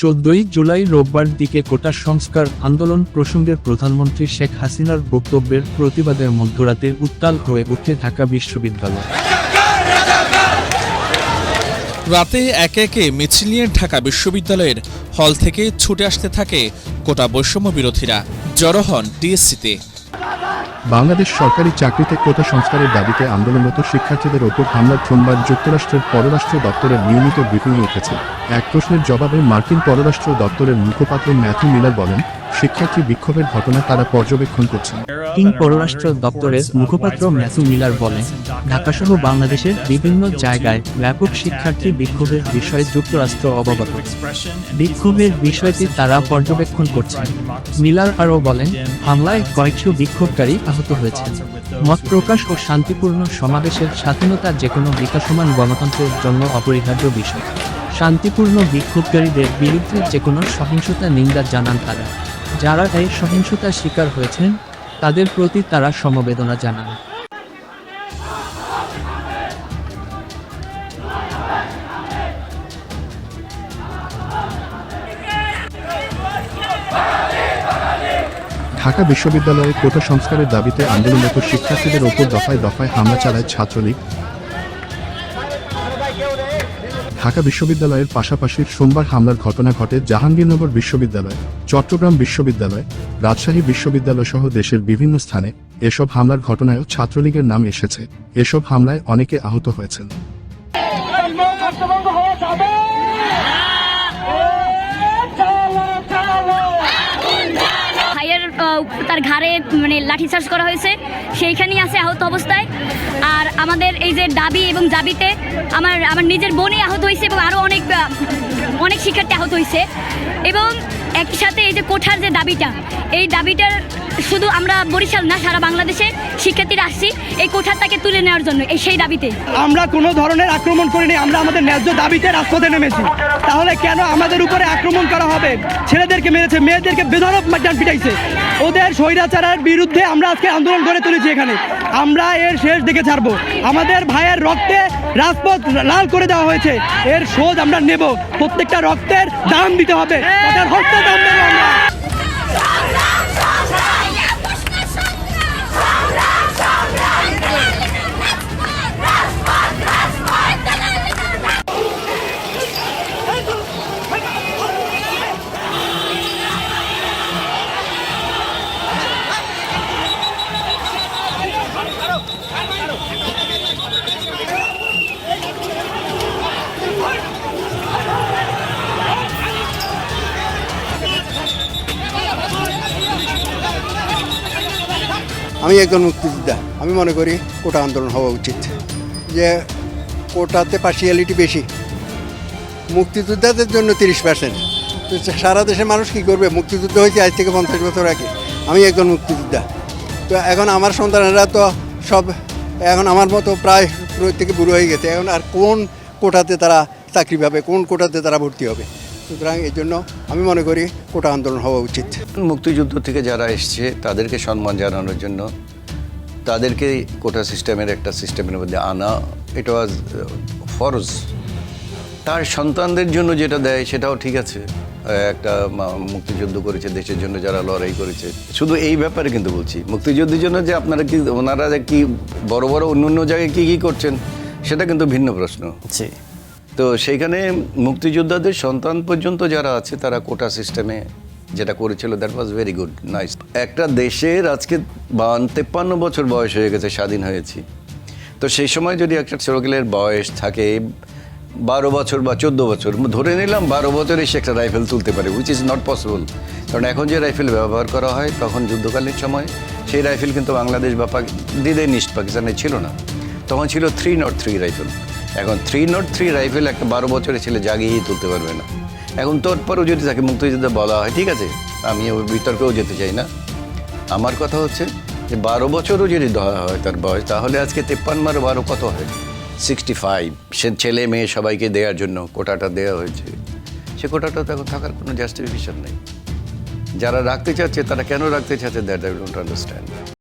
চোদ্দই জুলাই রোববার দিকে কোটা সংস্কার আন্দোলন প্রসঙ্গে প্রধানমন্ত্রী শেখ হাসিনার বক্তব্যের প্রতিবাদে মধ্যরাতে উত্তাল হয়ে উঠে ঢাকা বিশ্ববিদ্যালয়। রাতে একে একে মিছিল নিয়ে ঢাকা বিশ্ববিদ্যালয়ের হল থেকে ছুটে আসতে থাকে কোটা বৈষম্য বিরোধীরা। জড়ো হন ডিএসসিতে। বাংলাদেশ সরকারি চাকরিতে কোথা সংস্কারের দাবিতে আন্দোলনরত শিক্ষার্থীদের ওপর হামলার সোমবার যুক্তরাষ্ট্রের পররাষ্ট্র দপ্তরের নিয়মিত ব্রিফিং উঠেছে। এক প্রশ্নের জবাবে মার্কিন পররাষ্ট্র দপ্তরের মুখপাত্র ম্যাথু মিলার বলেন, শিক্ষার্থী বিক্ষোভের ঘটনা তারা পর্যবেক্ষণ করছেন। কিং পররাষ্ট্র দপ্তরের মুখপাত্র ম্যাথু মিলার বলেন, ঢাকাসহ বাংলাদেশের বিভিন্ন জায়গায় ব্যাপক শিক্ষার্থী বিক্ষোভের বিষয়ে যুক্তরাষ্ট্র অবগত। বিক্ষোভের বিষয়টি তারা পর্যবেক্ষণ করছেন। মিলার আরও বলেন হামলায় কয়েকশো বিক্ষোভকারী আহত হয়েছেন। মত প্রকাশ ও শান্তিপূর্ণ সমাবেশের স্বাধীনতা যেকোনো বিকাশমান গণতন্ত্রের জন্য অপরিহার্য বিষয়। শান্তিপূর্ণ বিক্ষোভকারীদের বিরুদ্ধে যেকোনো সহিংসতা নিন্দা জানান তারা। যারা এই সহিংসতার শিকার হয়েছেন তাদের প্রতি তারা সমবেদনা জানান। ঢাকা বিশ্ববিদ্যালয়ে কোটা সংস্কারের দাবিতে আন্দোলনরত শিক্ষার্থীদের ওপর দফায় দফায় হামলা চালায় ছাত্রলীগ। ঢাকা বিশ্ববিদ্যালয়ের পাশাপাশি সোমবার হামলার ঘটনা ঘটে জাহাঙ্গীরনগর বিশ্ববিদ্যালয়, চট্টগ্রাম বিশ্ববিদ্যালয়, রাজশাহী বিশ্ববিদ্যালয় সহ দেশের বিভিন্ন স্থানে এসব হামলার ঘটনায়ও ছাত্রলীগের নাম এসেছে। এসব হামলায় অনেকে আহত হয়েছেন। ঘাড়ে মানে লাঠিচার্জ করা হয়েছে, সেইখানেই আছে আহত অবস্থায়। আর আমাদের এই যে দাবি এবং দাবিতে আমার আমার নিজের বোনই আহত হয়েছে এবং আরও অনেক অনেক শিক্ষার্থী আহত হয়েছে। এবং একই সাথে এই যে কোঠার যে দাবিটা এই দাবিটার শুধু আমরা বরিশাল না সারা বাংলাদেশে শিক্ষার্থীরা আসছি এই কোঠারটাকে তুলে নেওয়ার জন্য এই সেই দাবিতে। আমরা কোনো ধরনের আক্রমণ করিনি আমরা আমাদের ন্যায্য দাবিতে রাজপথে নেমেছি। তাহলে কেন আমাদের উপরে আক্রমণ করা হবে? ছেলেদেরকে মেরেছে মেয়েদেরকে বেধরক মারজান পিটাইছে। ওদের স্বৈরাচারের বিরুদ্ধে আমরা আজকে আন্দোলন করে তুলেছি এখানে। আমরা এর শেষ দিকে ছাড়বো। আমাদের ভাইয়ের রক্তে রাজপথ লাল করে দেওয়া হয়েছে। এর শোধ আমরা নেব। প্রত্যেকটা রক্তের দাম দিতে হবে। তাদের হত্যা দাম দেবো আমি একজন মুক্তিযোদ্ধা। আমি মনে করি কোটা আন্দোলন হওয়া উচিত। যে কোটাতে পার্সিয়ালিটি বেশি। মুক্তিযোদ্ধাদের জন্য তিরিশ পার্সেন্ট তো সারা দেশের মানুষ কী করবে? মুক্তিযুদ্ধ হয়েছে আজ থেকে পঞ্চাশ বছর আগে। আমি একজন মুক্তিযোদ্ধা। তো এখন আমার সন্তানেরা তো সব, এখন আমার মতো প্রায় প্রত্যেকে বুড়ো হয়ে গেছে। এখন আর কোন কোটাতে তারা চাকরি পাবে? কোন কোটাতে তারা ভর্তি হবে? সুতরাং এই জন্য আমি মনে করি কোটা আন্দোলন হওয়া উচিত। মুক্তিযুদ্ধ থেকে যারা এসছে তাদেরকে সম্মান জানানোর জন্য তাদেরকে কোটা সিস্টেমের একটা সিস্টেমের মধ্যে আনা এটা ওয়াজ ফরজ। তার সন্তানদের জন্য যেটা দেয় সেটাও ঠিক আছে। একটা মুক্তিযুদ্ধ করেছে দেশের জন্য যারা লড়াই করেছে। শুধু এই ব্যাপারে কিন্তু বলছি মুক্তিযুদ্ধের জন্য যে আপনারা কি ওনারা যে কি বড় বড় অন্য অন্য জায়গায় কি কি করছেন সেটা কিন্তু ভিন্ন প্রশ্ন। তো সেইখানে মুক্তিযোদ্ধাদের সন্তান পর্যন্ত যারা আছে, তারা কোটা সিস্টেমে যেটা করেছিল that was very good nice একটা দেশের আজকে বান, তেপ্পান্ন বছর বয়স হয়ে গেছে, স্বাধীন হয়েছি। তো সেই সময় যদি একটা ছোটগেলের বয়স থাকে, বারো বছর বা চোদ্দ বছর ধরে নিলাম বারো বছরে সে একটা রাইফেল তুলতে পারে উইচ ইজ নট পসিবল কারণ এখন যে রাইফেল ব্যবহার করা হয়, তখন যুদ্ধকালীন সময়, সেই রাইফেল কিন্তু বাংলাদেশ বা দিদে নিস্ট পাকিস্তানে ছিল না। তখন ছিল থ্রি নট থ্রি রাইফেল। এখন থ্রি নট থ্রি রাইফেল একটা বারো বছরের ছেলে জাগিয়েই তুলতে পারবে না। এখন তারপরেও যদি তাকে মুক্তিযুদ্ধে বলা হয়, ঠিক আছে? আমি ওই বিতর্কেও যেতে চাই না। আমার কথা হচ্ছে যে বারো বছরও যদি ধরা হয় তার বয়স, তাহলে আজকে তেপ্পান্ন আর বারো কত হয়? সিক্সটি ফাইভ সে ছেলে মেয়ে সবাইকে দেওয়ার জন্য কোটাটা দেওয়া হয়েছে। সে কোটাটা তো এখন থাকার কোনো জাস্টিফিকেশন নেই। যারা রাখতে চাচ্ছে, তারা কেন রাখতে চাচ্ছে দ্যাট আই ডোন্ট আন্ডারস্ট্যান্ড